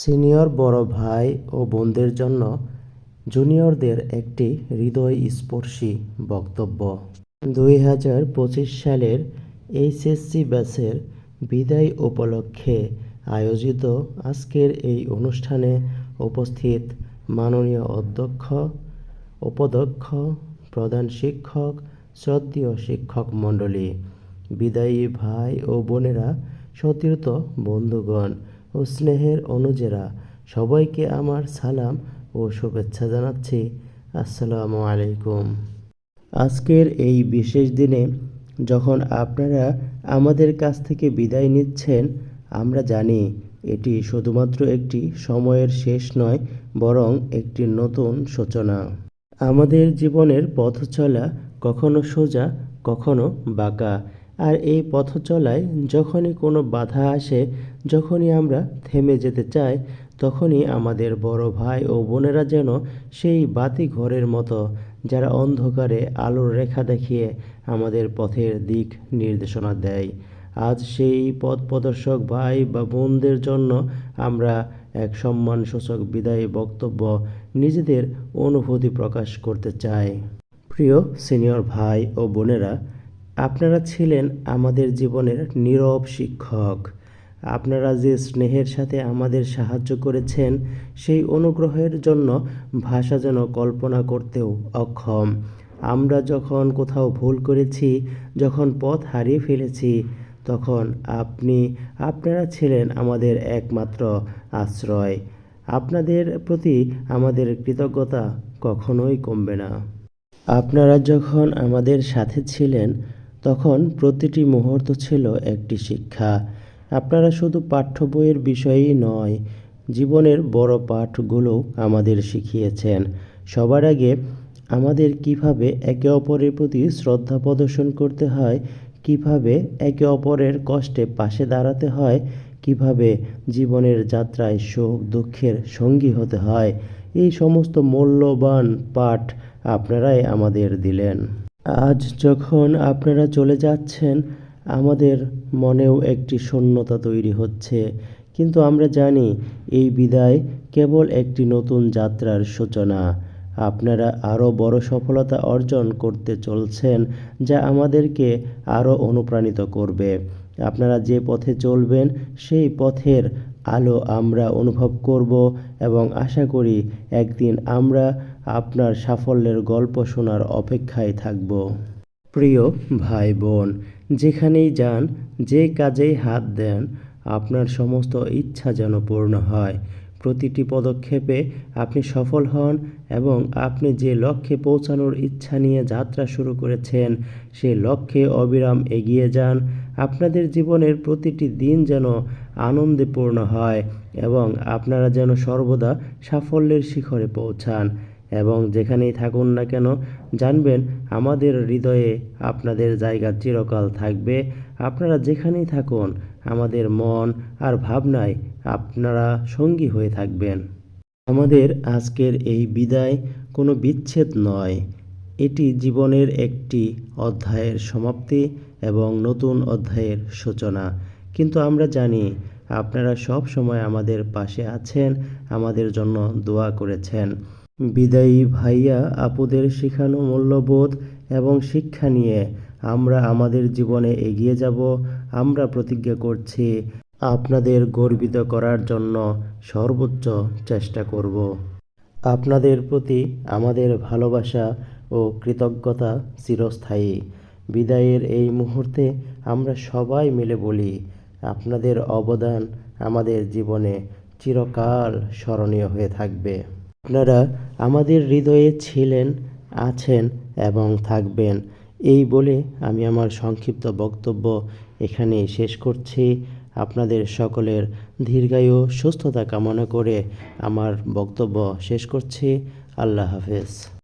Senior বড় ভাই ও বোনদের জন্য জুনিয়রদের একটি হৃদয়স্পর্শী বক্তব্য। দুই হাজার পঁচিশ সালের এইচএসসি ব্যাচের বিদায় উপলক্ষে আয়োজিত আজকের এই অনুষ্ঠানে উপস্থিত মাননীয় অধ্যক্ষ, উপাধ্যক্ষ, প্রধান শিক্ষক, শ্রদ্ধেয় শিক্ষক মণ্ডলী, বিদায়ী ভাই ও বোনেরা, সতীর্থ বন্ধুগণ ও স্নেহের অনুজেরা, সবাইকে আমার সালাম ও শুভেচ্ছা জানাচ্ছি। আসসালামু আলাইকুম। আজকের এই বিশেষ দিনে যখন আপনারা আমাদের কাছ থেকে বিদায় নিচ্ছেন, আমরা জানি এটি শুধুমাত্র একটি সময়ের শেষ নয়, বরং একটি নতুন সূচনা। আমাদের জীবনের পথ চলা কখনো সোজা, কখনো বাঁকা। আর এই পথ চলায় যখনই কোনো বাধা আসে, যখনই আমরা থেমে যেতে চাই, তখনই আমাদের বড় ভাই ও বোনেরা যেন সেই বাতি ঘরের মতো, যারা অন্ধকারে আলোর রেখা দেখিয়ে আমাদের পথের দিক নির্দেশনা দেয়। আজ সেই পথ প্রদর্শক ভাই বা বোনদের জন্য আমরা এক সম্মানসূচক বিদায়ী বক্তব্য নিজেদের অনুভূতি প্রকাশ করতে চাই। প্রিয় সিনিয়র ভাই ও বোনেরা আপনারা ছিলেন আমাদের জীবনের নীরব শিক্ষক। আপনারা যে স্নেহের সাথে আমাদের সাহায্য করেছেন, সেই অনুগ্রহের জন্য ভাষা যেন কল্পনা করতেও অক্ষম। আমরা যখন কোথাও ভুল করেছি, যখন পথ হারিয়ে ফেলেছি, তখন আপনি, আপনারা ছিলেন আমাদের একমাত্র আশ্রয়। আপনাদের প্রতি আমাদের কৃতজ্ঞতা কখনোই কমবে না। আপনারা যখন আমাদের সাথে ছিলেন তখন প্রতিটি মুহূর্ত ছিল একটি শিক্ষা। আপনারা শুধু পাঠ্য বইয়ের বিষয়েই নয়, জীবনের বড় পাঠগুলো আমাদের শিখিয়েছেন। সবার আগে আমাদের কীভাবে একে অপরের প্রতি শ্রদ্ধা প্রদর্শন করতে হয়, কীভাবে একে অপরের কষ্টে পাশে দাঁড়াতে হয়, কীভাবে জীবনের যাত্রায় সুখ দুঃখের সঙ্গী হতে হয়, এই সমস্ত মূল্যবান পাঠ আপনারাই আমাদের দিলেন। আজ যখন আপনারা চলে যাচ্ছেন, আমাদের মনেও একটি শূন্যতা তৈরি হচ্ছে। কিন্তু আমরা জানি, এই বিদায় কেবল একটি নতুন যাত্রার সূচনা। আপনারা আরও বড় সফলতা অর্জন করতে চলছেন, যা আমাদেরকে আরও অনুপ্রাণিত করবে। আপনারা যে পথে চলবেন, সেই পথের আলো আমরা অনুভব করব এবং আশা করি, একদিন আমরা আপনার সাফল্যের গল্প শোনার অপেক্ষায় থাকব। প্রিয় ভাই বোন যেখানেই যান, যে কাজেই হাত দেন, আপনার সমস্ত ইচ্ছা যেন পূর্ণ হয়। প্রতিটি পদক্ষেপে আপনি সফল হন এবং আপনি যে লক্ষ্যে পৌঁছানোর ইচ্ছা নিয়ে যাত্রা শুরু করেছেন সেই লক্ষ্যে অবিরাম এগিয়ে যান। আপনাদের জীবনের প্রতিটি দিন যেন আনন্দে পূর্ণ হয় এবং আপনারা যেন সর্বদা সাফল্যের শিখরে পৌঁছান। এবং যেখানেই থাকুন না কেন, জানবেন আমাদের হৃদয়ে আপনাদের জায়গা চিরকাল থাকবে। আপনারা যেখানেই থাকুন, আমাদের মন আর ভাবনায় আপনারা সঙ্গী হয়ে থাকবেন। আমাদের আজকের এই বিদায় কোনো বিচ্ছেদ নয়। এটি জীবনের একটি অধ্যায়ের সমাপ্তি এবং নতুন অধ্যায়ের সূচনা। কিন্তু আমরা জানি, আপনারা সব সময় আমাদের পাশে আছেন, আমাদের জন্য দোয়া করেছেন। বিদায়ী ভাইয়া, আপুদের শেখানো মূল্যবোধ এবং শিক্ষা নিয়ে আমরা আমাদের জীবনে এগিয়ে যাব, আমরা প্রতিজ্ঞা করছি। আপনাদের গর্বিত করার জন্য সর্বোচ্চ চেষ্টা করব। আপনাদের প্রতি আমাদের ভালোবাসা ও কৃতজ্ঞতা চিরস্থায়ী। বিদায়ের এই মুহূর্তে আমরা সবাই মিলে বলি, আপনাদের অবদান আমাদের জীবনে চিরকাল স্মরণীয় হয়ে থাকবে। আপনারা আমাদের হৃদয়ে ছিলেন, আছেন এবং থাকবেন। এই বলে আমি আমার সংক্ষিপ্ত বক্তব্য এখানে শেষ করছি। আপনাদের সকলের দীর্ঘায়ু সুস্থতা কামনা করে আমার বক্তব্য শেষ করছি। আল্লাহ হাফেজ।